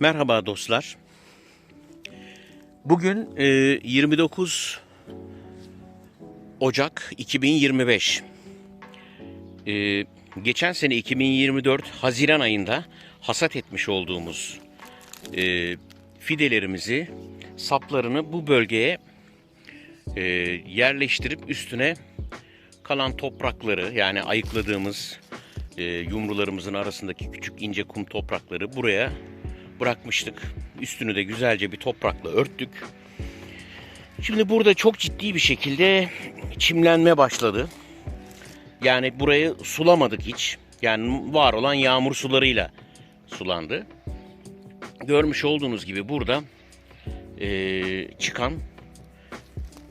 Merhaba dostlar. Bugün e, 29 Ocak 2025. E, geçen sene 2024 Haziran ayında hasat etmiş olduğumuz e, fidelerimizi, saplarını bu bölgeye e, yerleştirip üstüne kalan toprakları yani ayıkladığımız e, yumrularımızın arasındaki küçük ince kum toprakları buraya bırakmıştık. Üstünü de güzelce bir toprakla örttük. Şimdi burada çok ciddi bir şekilde çimlenme başladı. Yani burayı sulamadık hiç. Yani var olan yağmur sularıyla sulandı. Görmüş olduğunuz gibi burada e, çıkan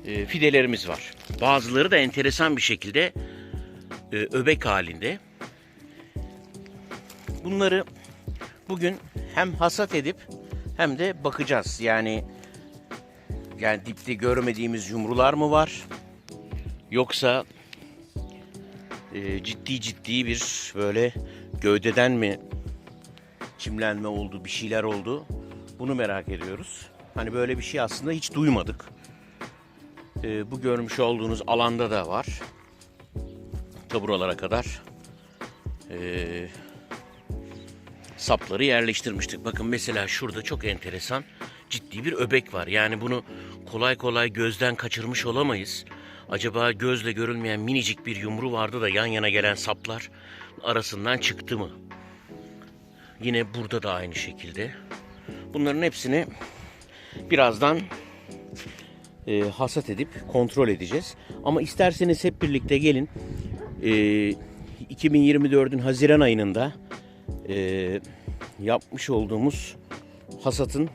e, fidelerimiz var. Bazıları da enteresan bir şekilde e, öbek halinde. Bunları bugün hem hasat edip hem de bakacağız. Yani yani dipte görmediğimiz yumrular mı var? Yoksa e, ciddi ciddi bir böyle gövdeden mi çimlenme oldu, bir şeyler oldu? Bunu merak ediyoruz. Hani böyle bir şey aslında hiç duymadık. E, bu görmüş olduğunuz alanda da var. Ta buralara kadar. Eee sapları yerleştirmiştik. Bakın mesela şurada çok enteresan ciddi bir öbek var. Yani bunu kolay kolay gözden kaçırmış olamayız. Acaba gözle görülmeyen minicik bir yumru vardı da yan yana gelen saplar arasından çıktı mı? Yine burada da aynı şekilde. Bunların hepsini birazdan e, hasat edip kontrol edeceğiz. Ama isterseniz hep birlikte gelin. E, 2024'ün Haziran ayında e, yapmış olduğumuz hasatın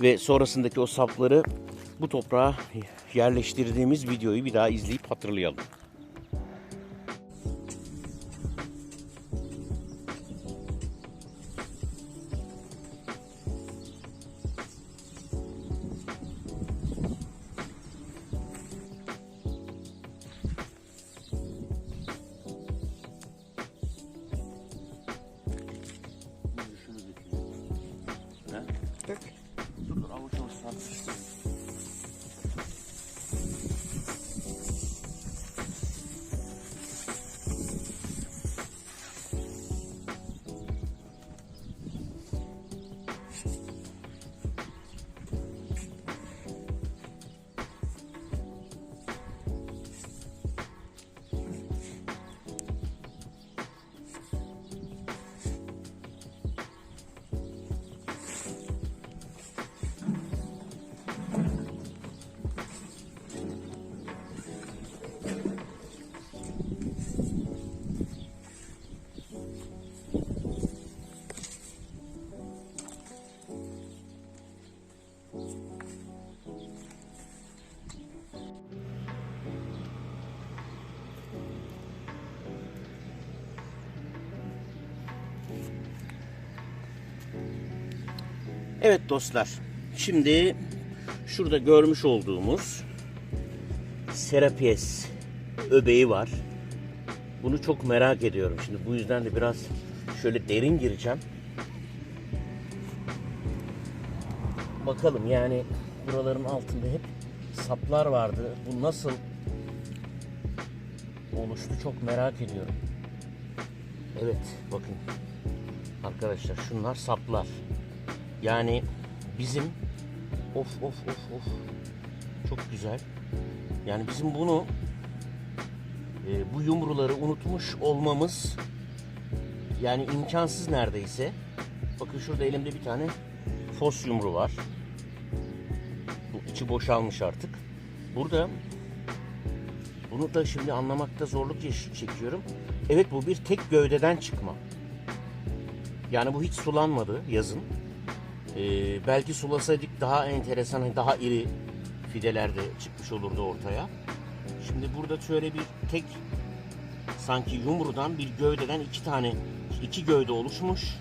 ve sonrasındaki o sapları bu toprağa yerleştirdiğimiz videoyu bir daha izleyip hatırlayalım. Evet dostlar. Şimdi şurada görmüş olduğumuz Serapies öbeği var. Bunu çok merak ediyorum. Şimdi bu yüzden de biraz şöyle derin gireceğim. Bakalım yani buraların altında hep saplar vardı. Bu nasıl oluştu çok merak ediyorum. Evet bakın arkadaşlar şunlar saplar. Yani bizim of of of of çok güzel. Yani bizim bunu e, bu yumruları unutmuş olmamız yani imkansız neredeyse. Bakın şurada elimde bir tane fos yumru var. Bu içi boşalmış artık. Burada bunu da şimdi anlamakta zorluk çekiyorum. Evet bu bir tek gövdeden çıkma. Yani bu hiç sulanmadı yazın. Ee, belki sulasaydık daha enteresan, hani daha iri fideler de çıkmış olurdu ortaya. Şimdi burada şöyle bir tek sanki yumrudan bir gövdeden iki tane iki gövde oluşmuş.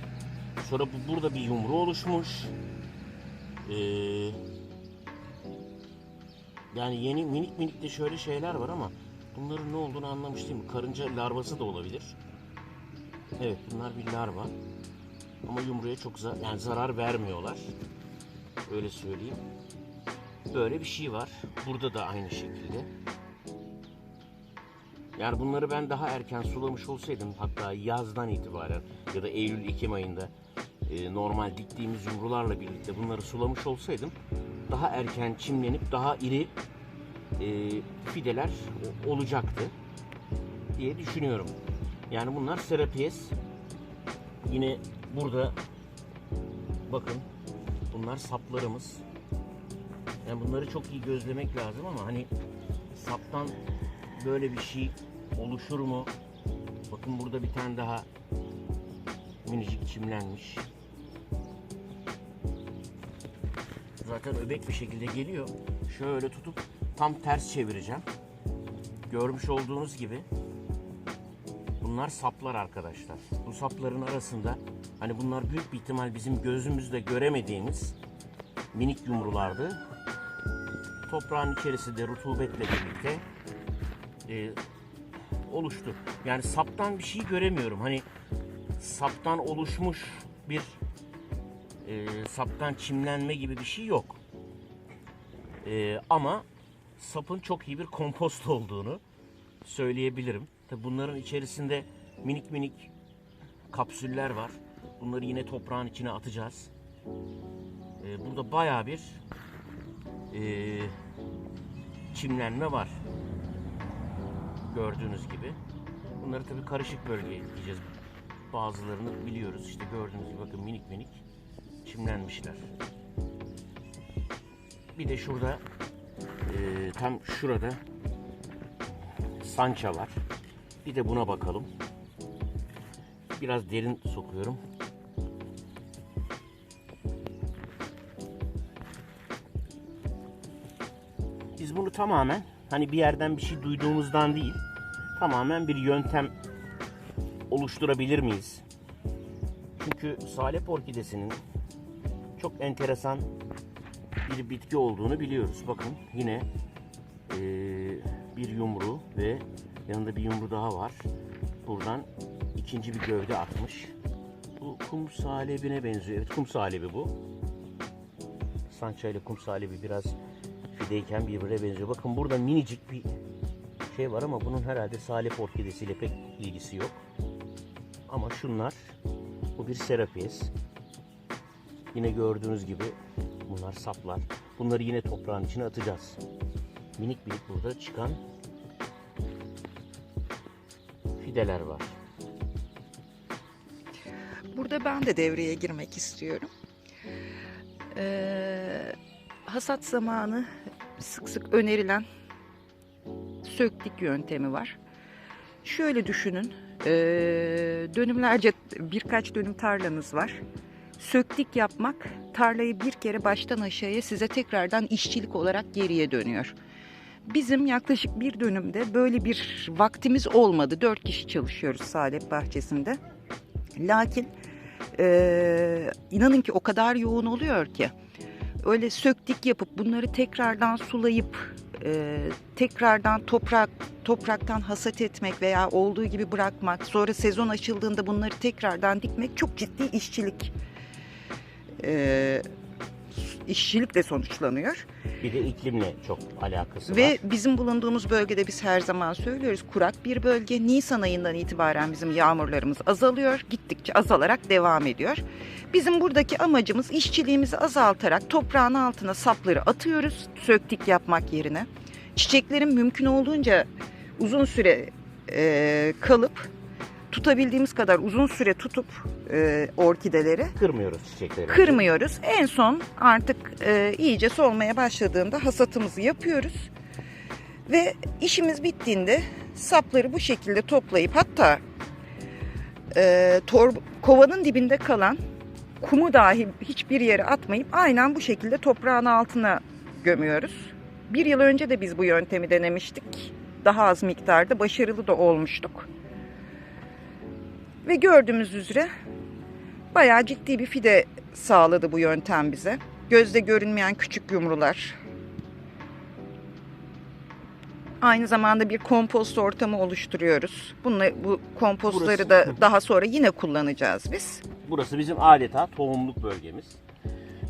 Sonra bu, burada bir yumru oluşmuş. Ee, yani yeni minik minik de şöyle şeyler var ama bunların ne olduğunu anlamış değilim. Karınca larvası da olabilir. Evet bunlar bir larva. Ama yumruya çok za- yani zarar vermiyorlar. Öyle söyleyeyim. Böyle bir şey var. Burada da aynı şekilde. Yani bunları ben daha erken sulamış olsaydım hatta yazdan itibaren ya da Eylül-Ekim ayında e, normal diktiğimiz yumrularla birlikte bunları sulamış olsaydım daha erken çimlenip daha iri e, fideler o- olacaktı diye düşünüyorum. Yani bunlar Serapies. Yine burada bakın bunlar saplarımız. Yani bunları çok iyi gözlemek lazım ama hani saptan böyle bir şey oluşur mu? Bakın burada bir tane daha minicik çimlenmiş. Zaten öbek bir şekilde geliyor. Şöyle tutup tam ters çevireceğim. Görmüş olduğunuz gibi bunlar saplar arkadaşlar. Bu sapların arasında hani bunlar büyük bir ihtimal bizim gözümüzle göremediğimiz minik yumrulardı. Toprağın içerisinde rutubetle birlikte e, oluştu. Yani saptan bir şey göremiyorum. Hani saptan oluşmuş bir e, saptan çimlenme gibi bir şey yok. E, ama sapın çok iyi bir kompost olduğunu söyleyebilirim. Tabi bunların içerisinde minik minik kapsüller var. Bunları yine toprağın içine atacağız. E, burada baya bir e, çimlenme var. Gördüğünüz gibi. Bunları tabii karışık bölgeye dikeceğiz. Bazılarını biliyoruz. İşte gördüğünüz gibi bakın minik minik çimlenmişler. Bir de şurada e, tam şurada sança var. Bir de buna bakalım. Biraz derin sokuyorum. Biz bunu tamamen hani bir yerden bir şey duyduğumuzdan değil, tamamen bir yöntem oluşturabilir miyiz? Çünkü salep orkidesinin çok enteresan bir bitki olduğunu biliyoruz. Bakın yine eee, bir yumru ve yanında bir yumru daha var. Buradan ikinci bir gövde atmış. Bu kum salebine benziyor. Evet kum salebi bu. Sança ile kum salebi biraz fideyken birbirine benziyor. Bakın burada minicik bir şey var ama bunun herhalde salep orkidesiyle pek ilgisi yok. Ama şunlar bu bir serapies. Yine gördüğünüz gibi bunlar saplar. Bunları yine toprağın içine atacağız. Minik minik burada çıkan fideler var. Burada ben de devreye girmek istiyorum. Ee, hasat zamanı sık sık önerilen söklik yöntemi var. Şöyle düşünün, ee, dönümlerce birkaç dönüm tarlanız var. Söklik yapmak tarlayı bir kere baştan aşağıya size tekrardan işçilik olarak geriye dönüyor. Bizim yaklaşık bir dönümde böyle bir vaktimiz olmadı. Dört kişi çalışıyoruz Salep Bahçesi'nde. Lakin ee, inanın ki o kadar yoğun oluyor ki öyle söktik yapıp bunları tekrardan sulayıp e, tekrardan toprak topraktan hasat etmek veya olduğu gibi bırakmak sonra sezon açıldığında bunları tekrardan dikmek çok ciddi işçilik e, işçilikle sonuçlanıyor. Bir de iklimle çok alakası Ve var. bizim bulunduğumuz bölgede biz her zaman söylüyoruz kurak bir bölge. Nisan ayından itibaren bizim yağmurlarımız azalıyor. Gittikçe azalarak devam ediyor. Bizim buradaki amacımız işçiliğimizi azaltarak toprağın altına sapları atıyoruz. Söktik yapmak yerine. Çiçeklerin mümkün olduğunca uzun süre e, kalıp tutabildiğimiz kadar uzun süre tutup e, orkideleri Kırmıyoruz çiçekleri. kırmıyoruz. En son artık e, iyice solmaya başladığında hasatımızı yapıyoruz. Ve işimiz bittiğinde sapları bu şekilde toplayıp hatta e, torb- kovanın dibinde kalan kumu dahi hiçbir yere atmayıp aynen bu şekilde toprağın altına gömüyoruz. Bir yıl önce de biz bu yöntemi denemiştik. Daha az miktarda başarılı da olmuştuk. Ve gördüğümüz üzere bayağı ciddi bir fide sağladı bu yöntem bize. Gözde görünmeyen küçük yumrular. Aynı zamanda bir kompost ortamı oluşturuyoruz. Bunları, bu kompostları Burası- da daha sonra yine kullanacağız biz. Burası bizim adeta tohumluk bölgemiz.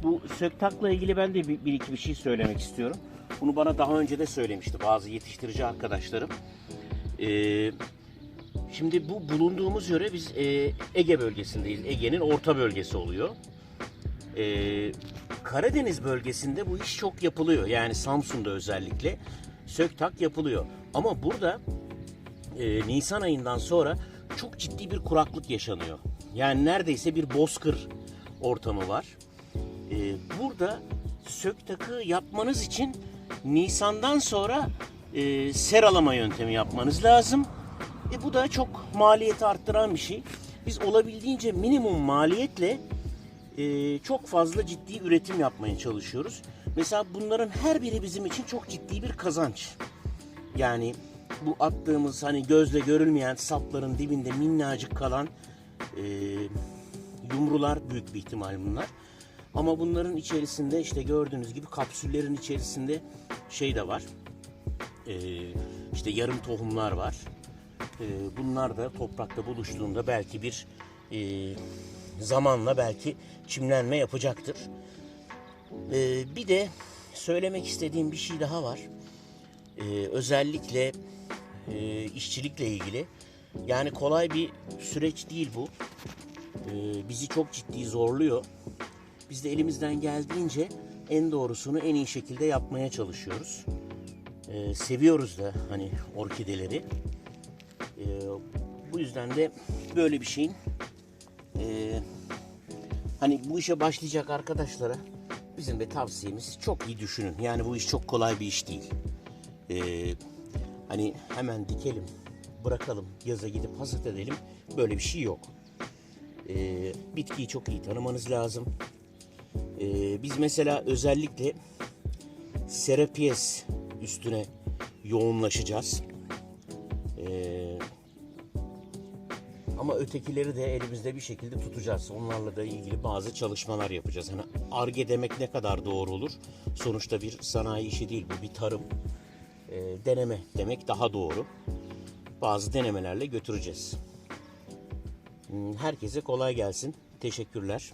Bu söktakla ilgili ben de bir, bir iki bir şey söylemek istiyorum. Bunu bana daha önce de söylemişti bazı yetiştirici arkadaşlarım. Ee, şimdi bu bulunduğumuz yöre biz e, Ege bölgesindeyiz. Ege'nin orta bölgesi oluyor. Ee, Karadeniz bölgesinde bu iş çok yapılıyor. Yani Samsun'da özellikle söktak yapılıyor. Ama burada e, Nisan ayından sonra çok ciddi bir kuraklık yaşanıyor. Yani neredeyse bir bozkır ortamı var. E, burada söktakı yapmanız için Nisan'dan sonra e, seralama yöntemi yapmanız lazım. E, bu da çok maliyeti arttıran bir şey. Biz olabildiğince minimum maliyetle e, çok fazla ciddi üretim yapmaya çalışıyoruz. Mesela bunların her biri bizim için çok ciddi bir kazanç. Yani bu attığımız hani gözle görülmeyen sapların dibinde minnacık kalan e, yumrular büyük bir ihtimal bunlar. Ama bunların içerisinde işte gördüğünüz gibi kapsüllerin içerisinde şey de var. E, işte yarım tohumlar var. E, bunlar da toprakta buluştuğunda belki bir e, zamanla belki çimlenme yapacaktır. E, bir de söylemek istediğim bir şey daha var. Ee, özellikle e, işçilikle ilgili. Yani kolay bir süreç değil bu. Ee, bizi çok ciddi zorluyor. Biz de elimizden geldiğince en doğrusunu en iyi şekilde yapmaya çalışıyoruz. Ee, seviyoruz da hani orkideleri. Ee, bu yüzden de böyle bir şeyin e, hani bu işe başlayacak arkadaşlara bizim de tavsiyemiz çok iyi düşünün. Yani bu iş çok kolay bir iş değil. Ee, hani hemen dikelim, bırakalım, yaza gidip hasat edelim. Böyle bir şey yok. Ee, bitkiyi çok iyi tanımanız lazım. Ee, biz mesela özellikle Serapies üstüne yoğunlaşacağız. Ama ötekileri de elimizde bir şekilde tutacağız. Onlarla da ilgili bazı çalışmalar yapacağız. Hani arge demek ne kadar doğru olur? Sonuçta bir sanayi işi değil bu, bir tarım. Ee, deneme demek daha doğru. Bazı denemelerle götüreceğiz. Hmm, Herkese kolay gelsin. Teşekkürler.